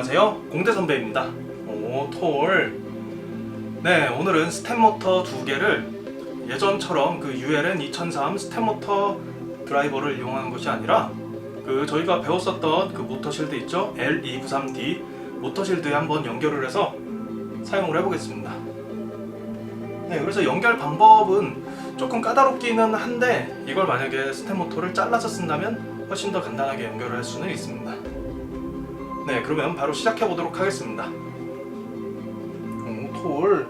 안녕하세요. 공대 선배입니다. 오, 톨. 네, 오늘은 스텝모터 두 개를 예전처럼 그 ULN 2003 스텝모터 드라이버를 이용하는 것이 아니라 그 저희가 배웠었던 그 모터실드 있죠? L293D 모터실드에 한번 연결을 해서 사용을 해보겠습니다. 네, 그래서 연결 방법은 조금 까다롭기는 한데 이걸 만약에 스텝모터를 잘라서 쓴다면 훨씬 더 간단하게 연결을 할 수는 있습니다. 네, 그러면 바로 시작해 보도록 하겠습니다. 오, 톨.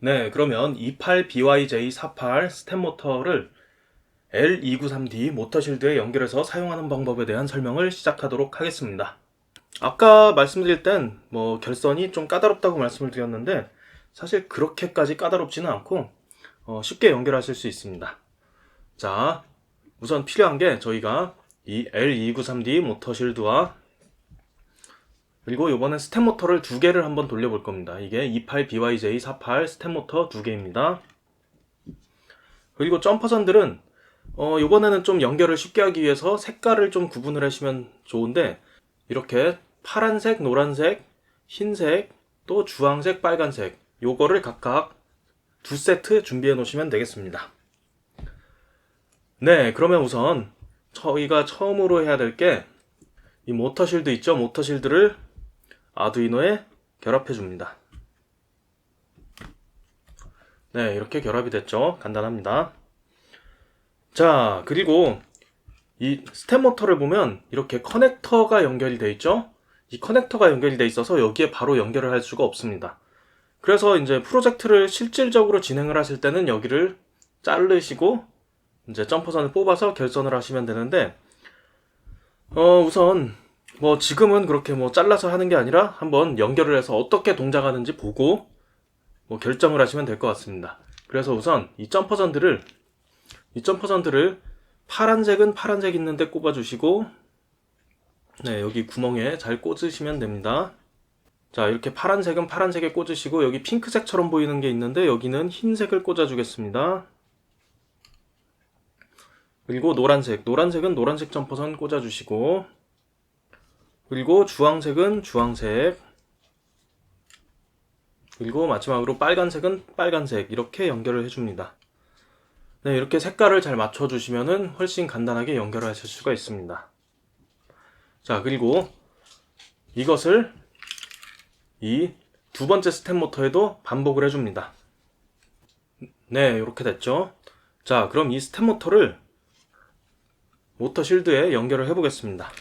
네, 그러면 28BYJ48 스텝 모터를 L293D 모터실드에 연결해서 사용하는 방법에 대한 설명을 시작하도록 하겠습니다. 아까 말씀드릴 땐 뭐 결선이 좀 까다롭다고 말씀을 드렸는데 사실 그렇게까지 까다롭지는 않고 어, 쉽게 연결하실 수 있습니다. 자, 우선 필요한 게 저희가 이 L293D 모터실드와 그리고 이번엔 스텝 모터를 두 개를 한번 돌려볼 겁니다. 이게 28BYJ48 스텝 모터 두 개입니다. 그리고 점퍼선들은 어, 이번에는 좀 연결을 쉽게 하기 위해서 색깔을 좀 구분을 하시면 좋은데 이렇게 파란색, 노란색, 흰색, 또 주황색, 빨간색 요거를 각각 두 세트 준비해 놓으시면 되겠습니다. 네, 그러면 우선 저희가 처음으로 해야 될 게 이 모터실드 있죠? 모터실드를 아두이노에 결합해 줍니다. 네, 이렇게 결합이 됐죠? 간단합니다. 자, 그리고 이 스텝 모터를 보면 이렇게 커넥터가 연결이 돼 있죠? 이 커넥터가 연결이 돼 있어서 여기에 바로 연결을 할 수가 없습니다. 그래서 이제 프로젝트를 실질적으로 진행을 하실 때는 여기를 자르시고 이제 점퍼선을 뽑아서 결선을 하시면 되는데 어 우선 뭐 지금은 그렇게 뭐 잘라서 하는 게 아니라 한번 연결을 해서 어떻게 동작하는지 보고 뭐 결정을 하시면 될 것 같습니다. 그래서 우선 이 점퍼선들을 이 점퍼선들을 파란색은 파란색 있는데 꼽아주시고 네 여기 구멍에 잘 꽂으시면 됩니다. 자 이렇게 파란색은 파란색에 꽂으시고 여기 핑크색처럼 보이는 게 있는데 여기는 흰색을 꽂아주겠습니다. 그리고 노란색, 노란색은 노란색 점퍼선 꽂아주시고 그리고 주황색은 주황색 그리고 마지막으로 빨간색은 빨간색 이렇게 연결을 해줍니다. 네, 이렇게 색깔을 잘 맞춰주시면은 훨씬 간단하게 연결하실 수가 있습니다. 자, 그리고 이것을 이 두 번째 스텝 모터에도 반복을 해줍니다. 네, 이렇게 됐죠. 자, 그럼 이 스텝 모터를 모터 실드에 연결을 해보겠습니다.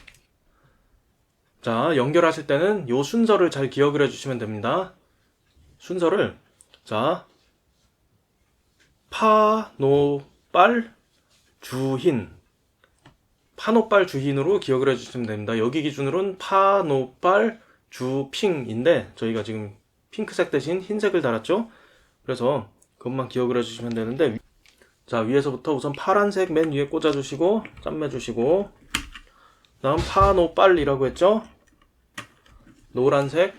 자, 연결하실 때는 이 순서를 잘 기억을 해주시면 됩니다. 순서를, 자, 파, 노, 빨, 주흰. 파노빨 주흰으로 기억을 해주시면 됩니다. 여기 기준으로는 파노빨 주핑인데 저희가 지금 핑크색 대신 흰색을 달았죠. 그래서 그것만 기억을 해주시면 되는데 자 위에서부터 우선 파란색 맨 위에 꽂아주시고 짠매주시고 다음 파노빨이라고 했죠. 노란색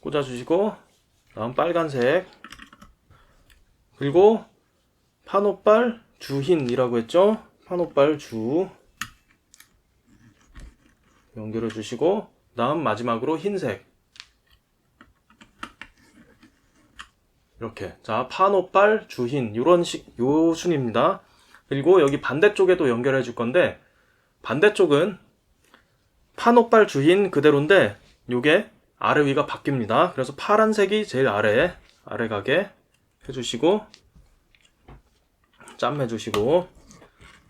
꽂아주시고 다음 빨간색 그리고 파노빨 주흰이라고 했죠. 파노빨 주 연결해 주시고 다음 마지막으로 흰색 이렇게 자 파노빨 주흰 이런 식요 순입니다. 그리고 여기 반대쪽에도 연결해 줄 건데 반대쪽은 파노빨 주흰 그대로인데 요게 아래 위가 바뀝니다. 그래서 파란색이 제일 아래 아래 가게 해주시고 짬 해주시고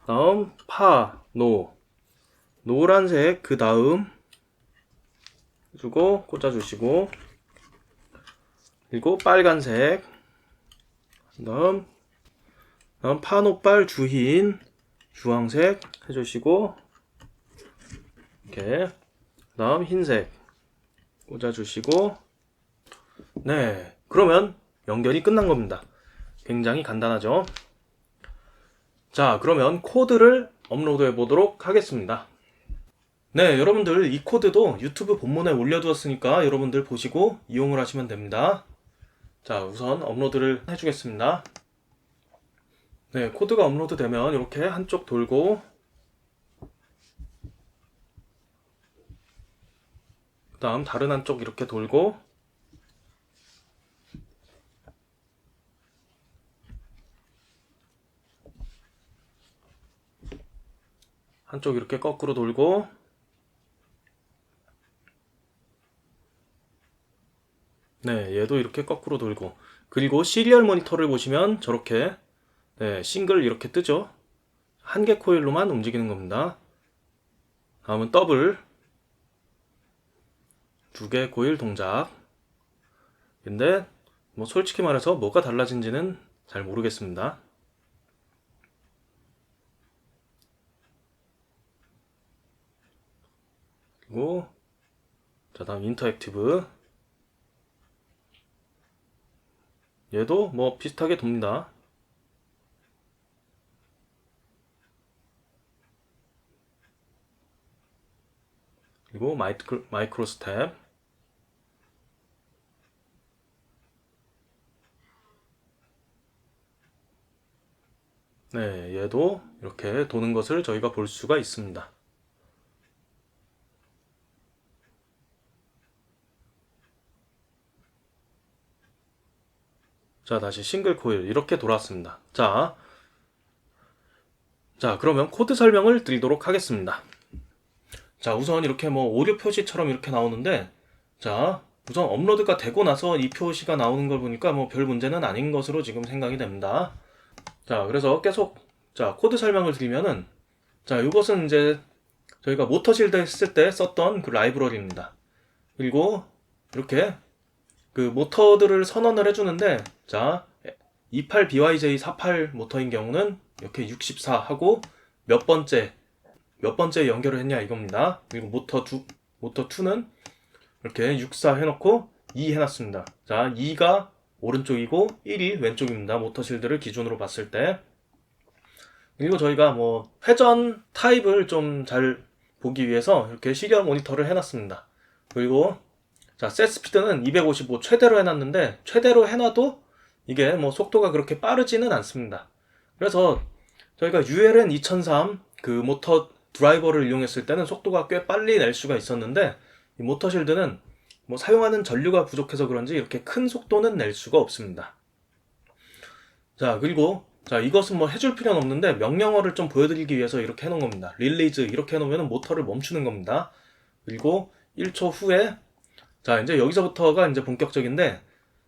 다음 파, 노 노란색 그 다음 해주고 꽂아주시고 그리고 빨간색 다음 다음 파노빨 주흰 주황색 해주시고 이렇게. 다음 흰색. 꽂아주시고. 네. 그러면 연결이 끝난 겁니다. 굉장히 간단하죠? 자 그러면 코드를 업로드 해 보도록 하겠습니다. 네, 여러분들 이 코드도 유튜브 본문에 올려두었으니까 여러분들 보시고 이용을 하시면 됩니다. 자, 우선 업로드를 해주겠습니다. 네, 코드가 업로드 되면 이렇게 한쪽 돌고 다음 다른 한쪽 이렇게 돌고 한쪽 이렇게 거꾸로 돌고 네, 얘도 이렇게 거꾸로 돌고 그리고 시리얼 모니터를 보시면 저렇게 네, 싱글 이렇게 뜨죠. 한 개 코일로만 움직이는 겁니다. 다음은 더블 두개 코일 동작 근데 뭐 솔직히 말해서 뭐가 달라진지는 잘 모르겠습니다. 그리고 자 다음 인터액티브 얘도 뭐 비슷하게 돕니다. 그리고 마이크로, 마이크로 스텝 네, 얘도 이렇게 도는 것을 저희가 볼 수가 있습니다. 자, 다시 싱글 코일 이렇게 돌아왔습니다. 자, 자, 그러면 코드 설명을 드리도록 하겠습니다. 자, 우선 이렇게 뭐 오류 표시처럼 이렇게 나오는데, 자, 우선 업로드가 되고 나서 이 표시가 나오는 걸 보니까 뭐 별 문제는 아닌 것으로 지금 생각이 됩니다. 자, 그래서 계속, 자, 코드 설명을 드리면은, 자, 이것은 이제 저희가 모터실드 했을 때 썼던 그 라이브러리입니다. 그리고 이렇게 그 모터들을 선언을 해주는데, 자, 28BYJ48 모터인 경우는 이렇게 64 하고 몇 번째, 몇 번째 연결을 했냐 이겁니다. 그리고 모터 2, 모터 2는 이렇게 64 해놓고 2 해놨습니다. 자, 2가 오른쪽이고 1이 왼쪽입니다. 모터 실드를 기준으로 봤을 때. 그리고 저희가 뭐 회전 타입을 좀 잘 보기 위해서 이렇게 시리얼 모니터를 해놨습니다. 그리고 자, 셋 스피드는 255 최대로 해놨는데 최대로 해놔도 이게 뭐 속도가 그렇게 빠르지는 않습니다. 그래서 저희가 ULN 2003 그 모터 드라이버를 이용했을 때는 속도가 꽤 빨리 낼 수가 있었는데 이 모터 실드는 뭐 사용하는 전류가 부족해서 그런지 이렇게 큰 속도는 낼 수가 없습니다. 자, 그리고 자, 이것은 뭐 해줄 필요는 없는데 명령어를 좀 보여드리기 위해서 이렇게 해놓은 겁니다. 릴리즈 이렇게 해놓으면 모터를 멈추는 겁니다. 그리고 1초 후에 자, 이제 여기서부터가 이제 본격적인데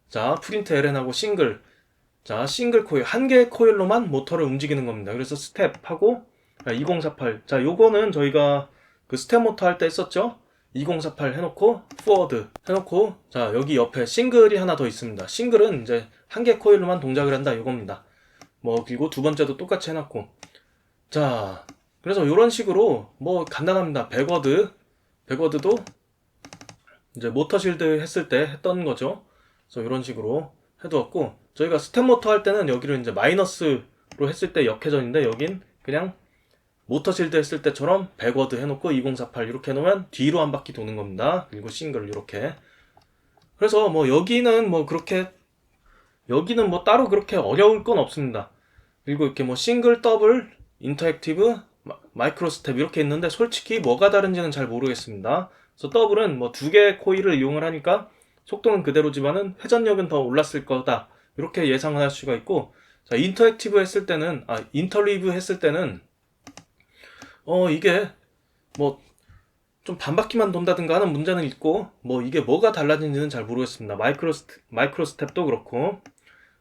자, 프린트 LN하고 싱글 자, 싱글 코일 한 개의 코일로만 모터를 움직이는 겁니다. 그래서 스텝하고 2048. 자, 요거는 저희가 그 스텝 모터 할때 했었죠? 2048 해놓고 포워드 해놓고 자 여기 옆에 싱글이 하나 더 있습니다. 싱글은 이제 한 개 코일로만 동작을 한다 이겁니다. 뭐 그리고 두 번째도 똑같이 해놨고 자 그래서 이런 식으로 뭐 간단합니다. 백워드 백워드도 이제 모터실드 했을 때 했던 거죠. 그래서 이런 식으로 해두었고 저희가 스텝 모터 할 때는 여기를 이제 마이너스로 했을 때 역회전인데 여긴 그냥 모터실드 했을 때처럼 백워드 해놓고 2048 이렇게 해놓으면 뒤로 한 바퀴 도는 겁니다. 그리고 싱글 이렇게. 그래서 뭐 여기는 뭐 그렇게 여기는 뭐 따로 그렇게 어려울 건 없습니다. 그리고 이렇게 뭐 싱글, 더블, 인터액티브, 마- 마이크로 스텝 이렇게 있는데 솔직히 뭐가 다른지는 잘 모르겠습니다. 그래서 더블은 뭐 두 개의 코일을 이용을 하니까 속도는 그대로지만은 회전력은 더 올랐을 거다. 이렇게 예상을 할 수가 있고 자, 인터액티브 했을 때는 아, 인터리브 했을 때는 어, 이게 뭐 좀 반바퀴만 돈다든가 하는 문제는 있고 뭐 이게 뭐가 달라진지는 잘 모르겠습니다. 마이크로 스텝, 마이크로 스텝도 그렇고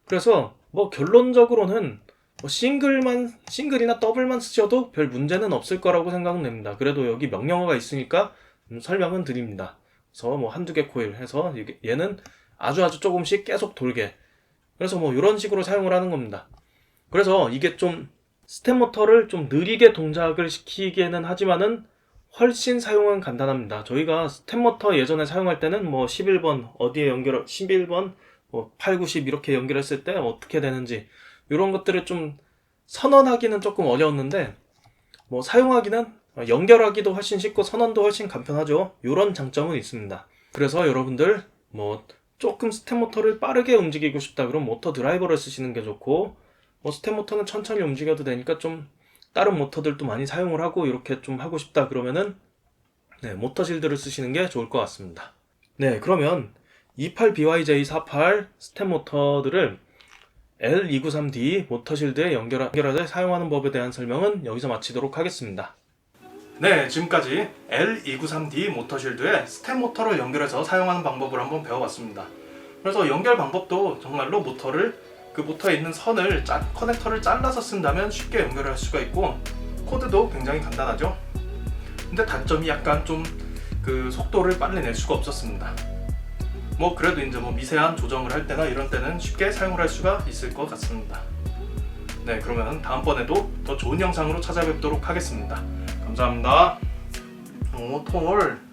그래서 뭐 결론적으로는 뭐 싱글만 싱글이나 더블만 쓰셔도 별 문제는 없을 거라고 생각은 됩니다. 그래도 여기 명령어가 있으니까 음, 설명은 드립니다. 그래서 뭐 한두 개 코일 해서 얘는 아주 아주 조금씩 계속 돌게 그래서 뭐 이런 식으로 사용을 하는 겁니다. 그래서 이게 좀 스텝 모터를 좀 느리게 동작을 시키기에는 하지만은 훨씬 사용은 간단합니다. 저희가 스텝 모터 예전에 사용할 때는 뭐 11번 어디에 연결 11번 뭐 8, 90 이렇게 연결했을 때 어떻게 되는지 이런 것들을 좀 선언하기는 조금 어려웠는데 뭐 사용하기는 연결하기도 훨씬 쉽고 선언도 훨씬 간편하죠. 이런 장점은 있습니다. 그래서 여러분들 뭐 조금 스텝 모터를 빠르게 움직이고 싶다 그럼 모터 드라이버를 쓰시는 게 좋고 뭐 스텝 모터는 천천히 움직여도 되니까 좀 다른 모터들도 많이 사용을 하고 이렇게 좀 하고 싶다 그러면은 네, 모터 실드를 쓰시는 게 좋을 것 같습니다. 네, 그러면 28BYJ48 스텝 모터들을 L293D 모터 실드에 연결하, 연결하되 사용하는 법에 대한 설명은 여기서 마치도록 하겠습니다. 네, 지금까지 L293D 모터 실드에 스텝 모터로 연결해서 사용하는 방법을 한번 배워봤습니다. 그래서 연결 방법도 정말로 모터를 그 모터에 있는 선을 짜, 커넥터를 잘라서 쓴다면 쉽게 연결할 수가 있고 코드도 굉장히 간단하죠. 근데 단점이 약간 좀 그 속도를 빨리 낼 수가 없었습니다. 뭐 그래도 이제 뭐 미세한 조정을 할 때나 이런 때는 쉽게 사용을 할 수가 있을 것 같습니다. 네, 그러면 다음번에도 더 좋은 영상으로 찾아뵙도록 하겠습니다. 감사합니다. 오, 톨.